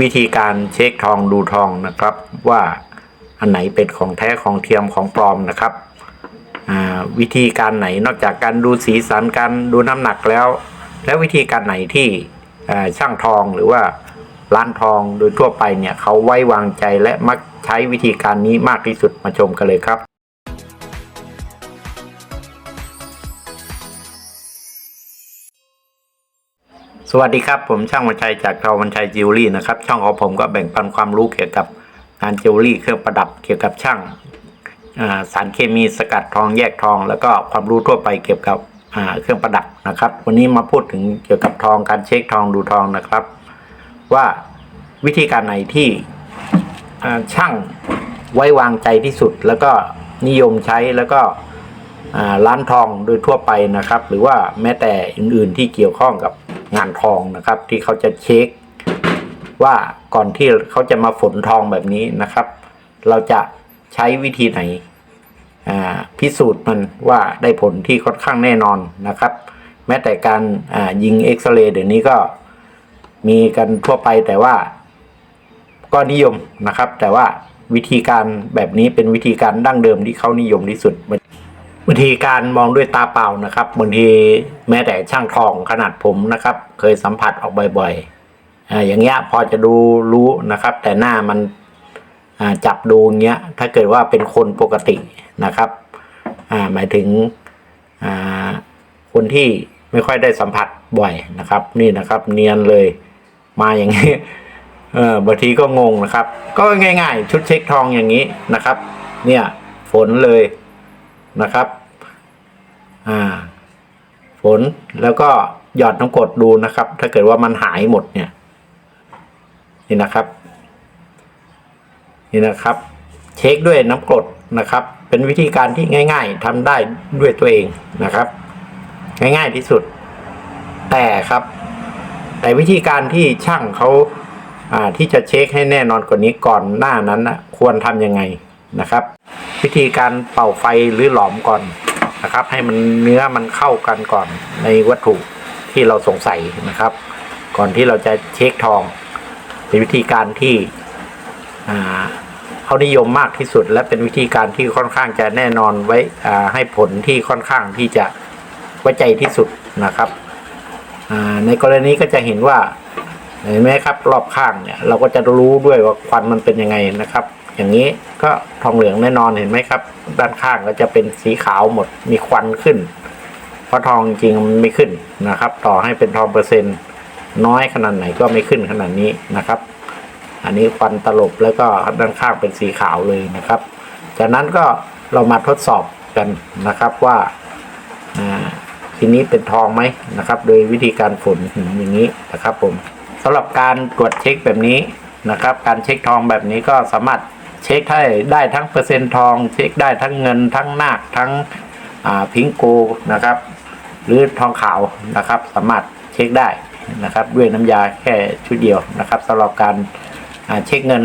วิธีการเช็คทองดูทองนะครับ ว่าอันไหนเป็นของแท้ของเทียมของปลอมนะครับวิธีการไหนนอกจากการดูสีสันการดูน้ำหนักแล้ว แล้ววิธีการไหนที่ช่างทองหรือว่าร้านทองโดยทั่วไปเนี่ยเขาไว้วางใจและมักใช้วิธีการนี้มากที่สุดมาชมกันเลยครับ สวัสดีครับ ผมช่างวันชัยจากทอวันชัยจิวเวลรี่นะครับ ช่องของผมก็แบ่งปันความรู้เกี่ยวกับงานจิวเวลรี่เครื่องประดับเกี่ยวกับช่างสารเคมีสกัดทองแยกทอง แล้วก็ความรู้ทั่วไปเกี่ยวกับเครื่องประดับนะครับ วันนี้มาพูดถึงเกี่ยวกับทองการเช็คทองดูทองนะครับ ว่าวิธีการไหนที่ช่างไว้วางใจที่สุด แล้วก็นิยมใช้แล้วก็ร้านทองโดยทั่วไปนะครับ หรือว่าแม้แต่อื่น ๆ ที่เกี่ยวข้องกับ งานทองนะครับ ที่เขาจะเช็ค ว่าก่อนที่เขาจะมาฝนทองแบบนี้นะครับ เราจะใช้วิธีไหนพิสูจน์มันว่าได้ผลที่ค่อนข้างแน่นอนนะครับ แม้แต่การยิงเอ็กซเรย์เดี๋ยวนี้ก็มีกันทั่วไปแต่ว่าก็นิยมนะครับ แต่ว่าวิธีการแบบนี้เป็นวิธีการดั้งเดิมที่เขานิยมที่สุด บางทีการมองด้วยตาเปล่านะครับบางทีแม้แต่ช่างทองขนาดผมนะครับ เคยสัมผัสออกบ่อยๆออย่างเงี้ยพอจะดูรู้นะครับ แต่หน้ามันจับดูเงี้ยถ้าเกิดว่าเป็นคนปกตินะครับหมายถึงคนที่ไม่ค่อยได้สัมผัสบ่อยนะครับ นี่นะครับ เนียนเลยมาอย่างนี้เออบางทีก็งงนะครับ ก็ง่าย ๆ ชุดเช็คทองอย่างนี้นะครับ เนี่ยฝนเลย นะครับฝนแล้วก็หยอดน้ำกรดดูนะครับ ถ้าเกิดว่ามันหายหมดเนี่ยนี่นะครับ นี่นะครับ เช็คด้วยน้ำกรดนะครับ เป็นวิธีการที่ง่าย ๆทำได้ด้วยตัวเองนะครับ ง่ายๆที่สุด แต่ครับ แต่วิธีการที่ช่างเขาอ่าที่จะเช็คให้แน่นอนกว่านี้ก่อนหน้านั้นนะควรทำยังไงนะครับ วิธีการเป่าไฟหรือหลอมก่อนนะครับ ให้มันเนื้อมันเข้ากันก่อนในวัตถุที่เราสงสัยนะครับ ก่อนที่เราจะเช็คทอง เป็นวิธีการที่เขานิยมมากที่สุด และเป็นวิธีการที่ค่อนข้างจะแน่นอนไว้ให้ผลที่ค่อนข้างที่จะไว้ใจที่สุดนะครับในกรณีก็จะเห็นว่าเห็นไหมครับรอบข้างเนี่ยเราก็จะรู้ด้วยว่าควันมันเป็นยังไงนะครับ อย่างนี้ก็ทองเหลืองแน่นอนเห็นไหมครับ ด้านข้างก็จะเป็นสีขาวหมดมีควันขึ้น เพราะทองจริงมันไม่ขึ้นนะครับ ต่อให้เป็นทองเปอร์เซ็นต์น้อยขนาดไหนก็ไม่ขึ้นขนาดนี้นะครับ อันนี้ควันตลบแล้วก็ด้านข้างเป็นสีขาวเลยนะครับ จากนั้นก็เรามาทดสอบกันนะครับว่าทีนี้เป็นทองไหมนะครับ โดยวิธีการฝนอย่างนี้นะครับผมสำหรับการตรวจเช็คแบบนี้นะครับ การเช็คทองแบบนี้ก็สามารถ เช็คให้ได้ทั้งเปอร์เซ็นต์ทอง เช็คได้ทั้งเงินทั้งนาคทั้งพิงโกนะครับ หรือทองขาวนะครับ สามารถเช็คได้นะครับ ด้วยน้ำยาแค่ชุดเดียวนะครับสำหรับการเช็คเงิน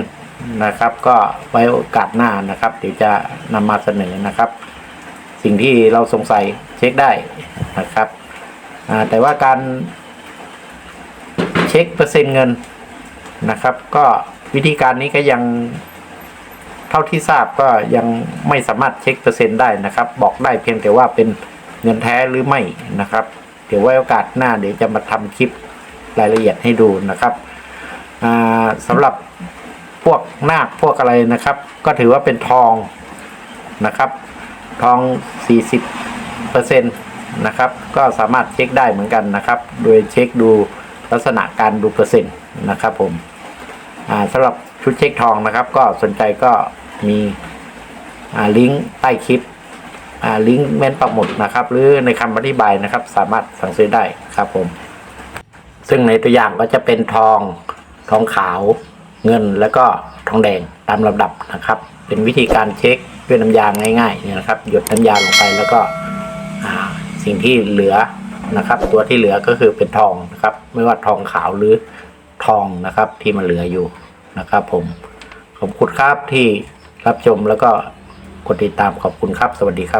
นะครับ ก็ไว้โอกาสหน้านะครับเดี๋ยวจะนำมาเสนอนะครับ สิ่งที่เราสงสัยเช็คได้นะครับแต่ว่าการเช็คเปอร์เซ็นต์เงินนะครับ ก็วิธีการนี้ก็ยัง เท่าที่ทราบก็ยังไม่สามารถเช็คเปอร์เซ็นต์ได้นะครับ บอกได้เพียงแต่ว่าเป็นเงินแท้หรือไม่นะครับ เดี๋ยวไว้โอกาสหน้าเดี๋ยวจะมาทำคลิปรายละเอียดให้ดูนะครับอ่าสำหรับพวกนาคพวกอะไรนะครับ ก็ถือว่าเป็นทองนะครับ ทอง 40เปอร์เซ็นต์นะครับ ก็สามารถเช็คได้เหมือนกันนะครับ โดยเช็คดูลักษณะการดูเปอร์เซ็นต์นะครับผมสำหรับชุดเช็คทองนะครับ ก็สนใจก็ มีลิงก์ใต้คลิปลิงก์เม้นปักหมุดนะครับ หรือในคำอธิบายนะครับ สามารถสั่งซื้อได้ครับผม ซึ่งในตัวอย่างก็จะเป็นทองทองขาวเงินแล้วก็ทองแดงตามลำดับนะครับ เป็นวิธีการเช็คด้วยน้ำยาง่ายๆเนี่ยนะครับ หยดน้ำยาลงไปแล้วก็สิ่งที่เหลือนะครับ ตัวที่เหลือก็คือเป็นทองนะครับ ไม่ว่าทองขาวหรือทองนะครับที่มันเหลืออยู่นะครับ ผมขอบคุณครับที่ รับชมแล้วก็กดติดตามขอบคุณครับ สวัสดีครับ